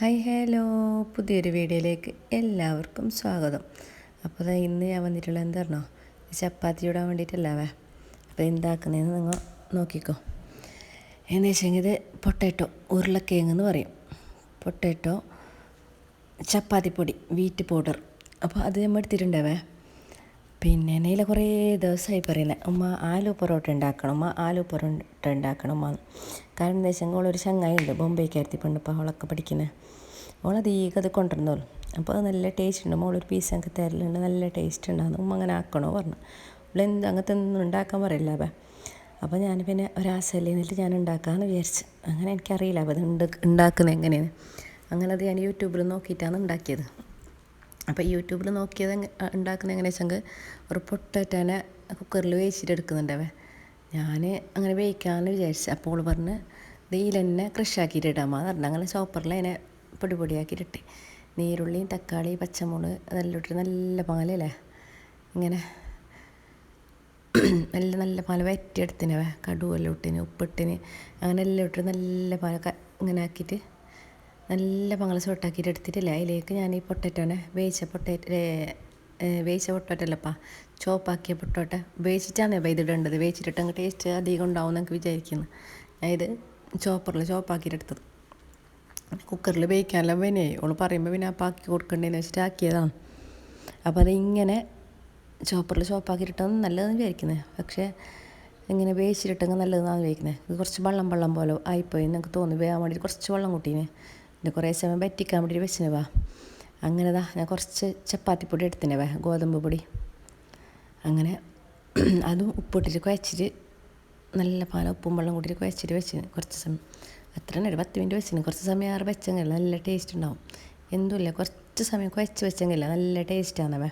Hi hello. പുതിയൊരു വീഡിയോയിലേക്ക് എല്ലാവർക്കും സ്വാഗതം. അപ്പോൾ ദാ ഇന്ന് ഞാൻ വന്നിട്ടുള്ളത് എന്താ പറഞ്ഞോ ചപ്പാത്തി ചൂടാൻ വേണ്ടിയിട്ടല്ലാവേ. അപ്പോൾ എന്താക്കുന്നതെന്ന് നിങ്ങൾ നോക്കിക്കോ. എന്ന് വെച്ചെങ്കിൽ ഇത് പൊട്ടേറ്റോ ഉരുളക്കിഴങ്ങ് എന്ന് പറയും. പൊട്ടാറ്റോ ചപ്പാത്തിപ്പൊടി വീറ്റ് പൗഡർ. അപ്പോൾ അത് നമ്മൾ എടുത്തിട്ടുണ്ടാവേ? പിന്നെ നീല കുറേ ദിവസമായി പറയുന്നത് ഉമ്മ ആലു പൊറോട്ട ഉണ്ടാക്കണം ഉമ്മ ആലു പൊറോട്ട ഉണ്ടാക്കണം ഉമ്മ. കാരണം എന്താ വെച്ചാൽ ഓളൊരു ചങ്ങായി ഉണ്ട് ബോംബെക്കാരത്തി ഇപ്പോൾ അവളൊക്കെ പഠിക്കുന്നത് ഓളധികം അത് കൊണ്ടുവന്നോളൂ അപ്പോൾ അത് നല്ല ടേസ്റ്റ് ഉണ്ട് മോളൊരു പീസ് അങ്ങ് തരലുണ്ട് നല്ല ടേസ്റ്റ് ഉണ്ടാകുന്നു ഉമ്മ അങ്ങനെ ആക്കണോ പറഞ്ഞു. അവൾ എന്ത് അങ്ങനത്തെ ഒന്നും ഉണ്ടാക്കാൻ പറയില്ല അപ്പം. അപ്പോൾ ഞാൻ പിന്നെ ഒരാസല്ലേ എന്നിട്ട് ഞാൻ ഉണ്ടാക്കാമെന്ന് വിചാരിച്ചു. അങ്ങനെ എനിക്കറിയില്ല അപ്പോൾ അത് ഉണ്ടാക്കുന്നത് എങ്ങനെയാണ്. അങ്ങനെ അത് ഞാൻ യൂട്യൂബിൽ നോക്കിയിട്ടാണ് ഉണ്ടാക്കിയത്. അപ്പോൾ യൂട്യൂബിൽ നോക്കിയത് ഉണ്ടാക്കുന്നത് എങ്ങനെയാ വെച്ചെങ്കിൽ ഒരു പൊട്ടാറ്റനെ കുക്കറിൽ വേവിച്ചിട്ട് എടുക്കുന്നുണ്ടവേ ഞാൻ അങ്ങനെ വേവിക്കാമെന്ന് വിചാരിച്ചു. അപ്പോൾ അവൾ പറഞ്ഞ് ഇതിൽ തന്നെ ക്രഷാക്കിയിട്ട് ഇടാമോ എന്ന് പറഞ്ഞു അങ്ങനെ ചോപ്പറിൽ അതിനെ പൊടി പൊടിയാക്കിയിട്ടിട്ട് നീരുള്ളിയും തക്കാളി പച്ചമുളക് അതെല്ലാം ഇട്ടിട്ട് നല്ല പാലല്ലേ ഇങ്ങനെ നല്ല നല്ല പാൽ വറ്റിയെടുത്തിനവേ കടുവെല്ലാം ഇട്ടിന് ഉപ്പിട്ടിന് അങ്ങനെ എല്ലാം ഇട്ടിട്ട് നല്ല പാല ഇങ്ങനെ ആക്കിയിട്ട് നല്ല പങ്ങൾ സോട്ടാക്കിയിട്ട് എടുത്തിട്ടില്ല. അതിലേക്ക് ഞാൻ ഈ പൊട്ടറ്റോനെ വേവിച്ച പൊട്ടേറ്റ വേവിച്ച പൊട്ടോട്ടല്ലപ്പാ ചോപ്പാക്കിയ പൊട്ടോട്ട വേവിച്ചിട്ടാണ് ഇതിടേണ്ടത് വേവിച്ചിട്ട് അങ്ങ് ടേസ്റ്റ് അധികം ഉണ്ടാവും എന്നൊക്കെ വിചാരിക്കുന്നു. അതായത് ചോപ്പറിൽ ചോപ്പാക്കിയിട്ട് എടുത്തത്. കുക്കറിൽ വേവിക്കാനെല്ലാം വിനയായി ഓൾ പറയുമ്പോൾ പിന്നെ അപ്പം ആക്കി കൊടുക്കേണ്ടതെന്ന് വെച്ചിട്ട് ആക്കിയതാണ്. അപ്പോൾ അതിങ്ങനെ ചോപ്പറിൽ ചോപ്പാക്കിയിട്ടാണ് നല്ലതെന്ന് വിചാരിക്കുന്നത് പക്ഷേ ഇങ്ങനെ വേവിച്ചിട്ടെങ്കിൽ നല്ലതെന്നാണ് വിചാരിക്കുന്നത് കുറച്ച് വെള്ളം വെള്ളം പോലെ ആയിപ്പോയി എനിക്ക് തോന്നി വേവാൻ വേണ്ടിയിട്ട് കുറച്ച് വെള്ളം കൂട്ടീനെ. പിന്നെ കുറേ സമയം പറ്റിക്കാൻ വേണ്ടി വെച്ചിന് വാ. അങ്ങനെ ദാ ഞാൻ കുറച്ച് ചപ്പാത്തിപ്പൊടി എടുത്തിനെ വാ ഗോതമ്പ് പൊടി. അങ്ങനെ അതും ഉപ്പിട്ടിട്ട് കുഴച്ചിട്ട് നല്ല പാല ഉപ്പും വെള്ളം കൂട്ടിയിട്ട് കുഴച്ചിട്ട് വെച്ചിന് കുറച്ച് സമയം. അത്ര തന്നെ ഒരു പത്ത് മിനിറ്റ് വെച്ചിന്. കുറച്ച് സമയം ആറ് വെച്ചെങ്കിൽ നല്ല ടേസ്റ്റ് ഉണ്ടാവും. എന്തുമില്ല കുറച്ച് സമയം കുഴച്ച് വെച്ചെങ്കിൽ നല്ല ടേസ്റ്റാണവേ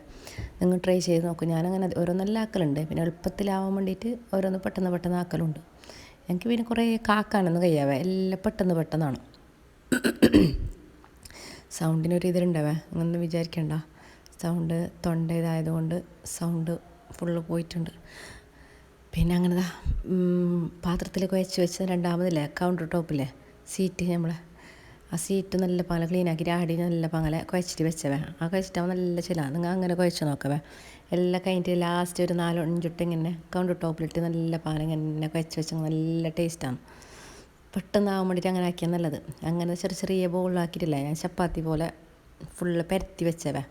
നിങ്ങൾ ട്രൈ ചെയ്ത് നോക്കും. ഞാനങ്ങനെ ഓരോന്നെല്ലാം ആക്കലുണ്ട്. പിന്നെ എളുപ്പത്തിലാവാൻ വേണ്ടിയിട്ട് ഓരോന്ന് പെട്ടെന്ന് പെട്ടെന്ന് ആക്കലുണ്ട്. എനിക്ക് പിന്നെ കുറേ കാക്കാനൊന്നും കഴിയാവേ. എല്ലാം പെട്ടെന്ന് പെട്ടെന്നാണ്. സൗണ്ടിനൊരു ഇതിലുണ്ടാവേ അങ്ങനൊന്നും വിചാരിക്കണ്ട. സൗണ്ട് തൊണ്ട ഇതായതുകൊണ്ട് സൗണ്ട് ഫുള്ള് പോയിട്ടുണ്ട്. പിന്നെ അങ്ങനെ പാത്രത്തിൽ കുഴച്ച് വെച്ച് രണ്ടാമതില്ലേ കൗണ്ടർ ടോപ്പില്ലേ സീറ്റ് നമ്മൾ ആ സീറ്റ് നല്ല പാല ക്ലീനാക്കി രാടി നല്ല പങ്ങലെ കുഴച്ചിട്ട് വെച്ചവേ. ആ കുഴച്ചിട്ടാകുമ്പോൾ നല്ല ചില നിങ്ങൾ അങ്ങനെ കുഴച്ച് നോക്കവേ. എല്ലാം കഴിഞ്ഞിട്ട് ലാസ്റ്റ് ഒരു നാലോ ഇങ്ങനെ കൗണ്ടർ ടോപ്പിലിട്ട് നല്ല പാല ഇങ്ങനെ കുഴച്ച് വെച്ച നല്ല ടേസ്റ്റാണ് പെട്ടെന്ന് ആവാൻ വേണ്ടിയിട്ട് അങ്ങനെ ആക്കിയാൽ നല്ലത്. അങ്ങനെ ചെറിയ ചെറിയ ബോളാക്കിയിട്ടില്ല ഞാൻ ചപ്പാത്തി പോലെ ഫുള്ള് പരത്തി വെച്ചവേ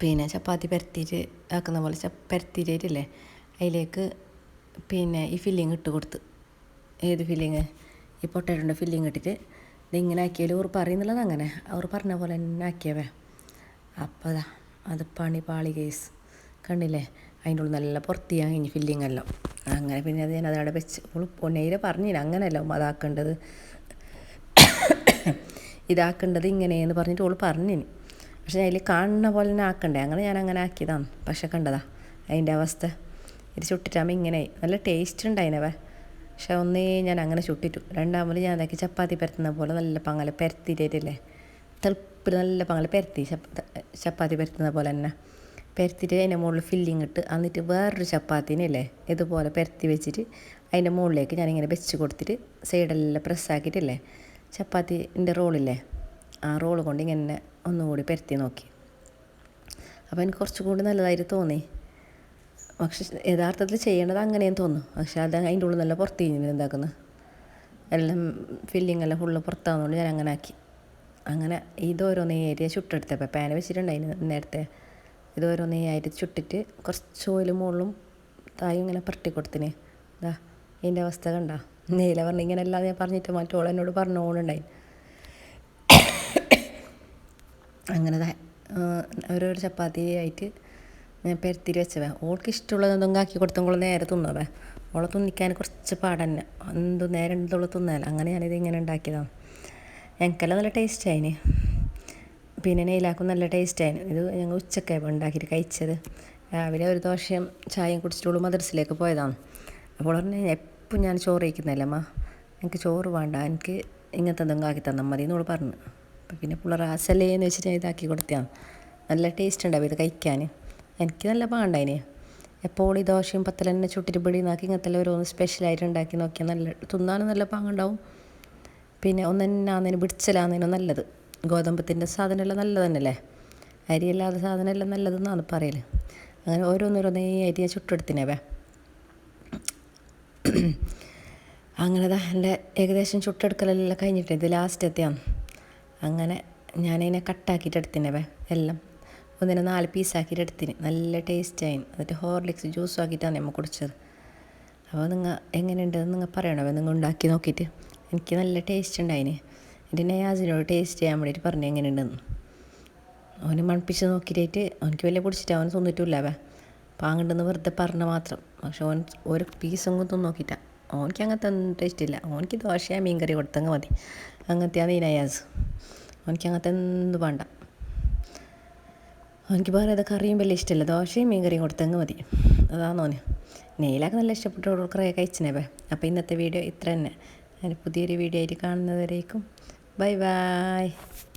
പിന്നെ ചപ്പാത്തി പരത്തിയിട്ട് ആക്കുന്ന പോലെ പരത്തിയിട്ടില്ലേ അതിലേക്ക് പിന്നെ ഈ ഫില്ലിങ് ഇട്ട് കൊടുത്ത്. ഏത് ഫില്ലിങ് ഈ പൊട്ടേറ്റോന്റെ ഫില്ലിങ് ഇട്ടിട്ട് ഇതിങ്ങനെ ആക്കിയാലും ഓർ പറയുന്നുള്ളത് അങ്ങനെ. അവർ പറഞ്ഞ പോലെ തന്നെ ആക്കിയവേ. അപ്പോൾ അതാ അത് പണി പാളി കേസ് കണ്ടില്ലേ? അതിന്റെ ഉള്ളിൽ നല്ല പുറത്തിയാ കഴിഞ്ഞ് ഫില്ലിങ് എല്ലാം. അങ്ങനെ പിന്നെ അത് ഞാൻ അതവിടെ വെച്ച് പൊന്നയിൽ പറഞ്ഞില്ല അങ്ങനെയല്ല അതാക്കേണ്ടത് ഇതാക്കേണ്ടത്. ഇങ്ങനെയെന്ന് പറഞ്ഞിട്ട് ഓൾ പറഞ്ഞിന്. പക്ഷേ അതിൽ കാണുന്ന പോലെ തന്നെ ആക്കണ്ടേ? അങ്ങനെ ഞാൻ അങ്ങനെ ആക്കിയതാണ്. പക്ഷെ കണ്ടതാ അതിന്റെ അവസ്ഥ. ഇത് ചുട്ടിട്ടാകുമ്പോൾ ഇങ്ങനെ നല്ല ടേസ്റ്റ് ഉണ്ടായിനവേ. പക്ഷെ ഒന്നേ ഞാൻ അങ്ങനെ ചുട്ടിട്ടു. രണ്ടാമത് ഞാൻ അതാക്കി ചപ്പാത്തി പരത്തുന്ന പോലെ നല്ല പങ്ങല പരത്തിയിട്ടില്ലേ തെളുപ്പിൽ നല്ല പങ്ങല പരത്തി ചപ്പാത്തി പരത്തുന്ന പോലെ തന്നെ. പരത്തിയിട്ട് അതിന്റെ മുകളിൽ ഫില്ലിങ് ഇട്ട് എന്നിട്ട് വേറൊരു ചപ്പാത്തിനല്ലേ ഇതുപോലെ പരത്തി വെച്ചിട്ട് അതിന്റെ മുകളിലേക്ക് ഞാനിങ്ങനെ വെച്ച് കൊടുത്തിട്ട് സൈഡെല്ലാം പ്രസ്സാക്കിയിട്ടില്ലേ ചപ്പാത്തിന്റെ റോളില്ലേ ആ റോൾ കൊണ്ട് ഇങ്ങനെ ഒന്നുകൂടി പരത്തി നോക്കി. അപ്പോൾ എനിക്ക് കുറച്ചുകൂടി നല്ലതായിട്ട് തോന്നി. പക്ഷെ യഥാർത്ഥത്തിൽ ചെയ്യേണ്ടത് അങ്ങനെയും തോന്നും പക്ഷെ അത് അതിന്റെ ഉള്ളിൽ നല്ല പുറത്ത് കഴിഞ്ഞു എന്താക്കുന്നത് എല്ലാം ഫില്ലിങ് എല്ലാം ഫുള്ള് പുറത്താകുന്നതുകൊണ്ട് ഞാൻ അങ്ങനെ ആക്കി. അങ്ങനെ ഇതോരോന്ന് ഏരിയ ചുട്ടെടുത്തപ്പോൾ പാന് വെച്ചിട്ടുണ്ടായിരുന്നു നേരത്തെ. ഇതോരോന്നേ ആയിട്ട് ചുട്ടിട്ട് കുറച്ച് ഓയിൽ മുകളിലും തായും ഇങ്ങനെ പുരട്ടി കൊടുത്തിന്. ഇതാ ഇതിന്റെ അവസ്ഥ കണ്ട. നീല പറഞ്ഞ ഇങ്ങനെ അല്ലാതെ ഞാൻ പറഞ്ഞിട്ട് മറ്റോൾ എന്നോട് പറഞ്ഞോളുണ്ടായി അങ്ങനെ ഓരോ ചപ്പാത്തി ആയിട്ട് ഞാൻ പെരുത്തിരി വെച്ചവേ ഓൾക്ക് ഇഷ്ടമുള്ളത് എന്തെങ്കിലും ആക്കി കൊടുത്തെങ്കിൽ നേരെ തിന്നവേ ഓളെ തിന്നിക്കാൻ കുറച്ച് പാടന്നെ. എന്ത് നേരെ എന്തുള്ള തിന്നാല അങ്ങനെ ഞാനിത് ഇങ്ങനെ ഉണ്ടാക്കിയതാണ് എനിക്കെല്ലാം നല്ല ടേസ്റ്റ് ആയിന്. പിന്നെ നെയ്ലാക്കും നല്ല ടേസ്റ്റ് ആയിന് ഇത് ഞങ്ങൾ ഉച്ചക്കായപ്പോൾ ഉണ്ടാക്കിയിട്ട് കഴിച്ചത്. രാവിലെ ഒരു ദോശയും ചായയും കുടിച്ചിട്ടുള്ളൂ മദ്രസിലേക്ക് പോയതാണ്. അപ്പോൾ പറഞ്ഞു എപ്പം ഞാൻ ചോറ് കഴിക്കുന്നില്ല അമ്മ? എനിക്ക് ചോറ് വേണ്ട എനിക്ക് ഇങ്ങനത്തെ എന്തെങ്കിലും ആക്കി തന്നാൽ മതി എന്നോട് പറഞ്ഞു. അപ്പം പിന്നെ പിള്ളേർ ആസല്ലേ എന്ന് വെച്ചിട്ട് ഞാൻ ഇതാക്കി കൊടുത്തതാണ്. നല്ല ടേസ്റ്റ് ഉണ്ടാവും ഇത് കഴിക്കാൻ. എനിക്ക് നല്ല പാണ്ടായിന് എപ്പോൾ ഈ ദോശയും പത്തലെന്നെ ചുട്ടിട്ട് പിടി നാക്കി ഇങ്ങനത്തെ ഓരോന്ന് സ്പെഷ്യലായിട്ട് ഉണ്ടാക്കി നോക്കിയാൽ നല്ല തിന്നാനും നല്ല പാങ്ങുണ്ടാവും. പിന്നെ ഒന്നെന്നാന്നതിന് പിടിച്ചലാന്നതിനും നല്ലത്. ഗോതമ്പത്തിന്റെ സാധനമെല്ലാം നല്ലത് തന്നെയല്ലേ അരിയല്ലാതെ സാധനമെല്ലാം നല്ലതെന്നാണ് പറയൽ അങ്ങനെ ഓരോന്നോരോന്നേ അരിയെ ചുട്ടെടുത്തിനേവേ അങ്ങനെ എന്റെ ഏകദേശം ചുട്ടെടുക്കലെല്ലാം കഴിഞ്ഞിട്ട് ഇത് ലാസ്റ്റ് എത്തിയാണ്. അങ്ങനെ ഞാനതിനെ കട്ടാക്കിയിട്ട് എടുത്തിനവേ എല്ലാം. ഒന്നിനെ നാല് പീസാക്കിയിട്ട് എടുത്തിന്. നല്ല ടേസ്റ്റ് ആയി. എന്നിട്ട് ഹോർലിക്സ് ജ്യൂസും ആക്കിയിട്ടാണ് നമ്മൾ കുടിച്ചത്. അപ്പോൾ നിങ്ങൾ എങ്ങനെയുണ്ടെന്ന് നിങ്ങൾ പറയണമേ നിങ്ങൾ ഉണ്ടാക്കി നോക്കിയിട്ട്. എനിക്ക് നല്ല ടേസ്റ്റ് ഉണ്ടായിന്. എന്റെ നയാസിനോട് ടേസ്റ്റ് ചെയ്യാൻ വേണ്ടിയിട്ട് പറഞ്ഞു എങ്ങനെയുണ്ടെന്ന്. അവന് മൺപ്പിച്ച് നോക്കിയിട്ട് അവനക്ക് വലിയ പിടിച്ചിട്ട് അവൻ അവ പാങ്ങണ്ടെന്ന് വെറുതെ പറഞ്ഞ മാത്രം. പക്ഷെ ഓൻ ഒരു പീസൊന്നും തിന്ന് നോക്കിയിട്ടാ. ഓനിക്ക് അങ്ങനത്തെ ഒന്നും ടേസ്റ്റ് ഇല്ല ഓനിക്ക് മീൻ കറി കൊടുത്തങ്ങ് മതി. അങ്ങനത്തെയാണ് ഈ നയാസ് ഓനിക്ക് അങ്ങനത്തെ എന്ത് വേണ്ട. അവനക്ക് വേറെ അത് കറിയും വലിയ ഇഷ്ടമില്ല ദോശയും മീൻ കറിയും കൊടുത്തങ്ങ് മതി. അതാണ് ഓന്. നെയിലൊക്കെ നല്ല ഇഷ്ടപ്പെട്ടു കുറേ കഴിച്ചിനേ അപ്പോൾ ഇന്നത്തെ വീഡിയോ ഇത്ര തന്നെ. അതിന് പുതിയൊരു വീഡിയോ ആയിട്ട് കാണുന്നവരേക്കും バイバイ。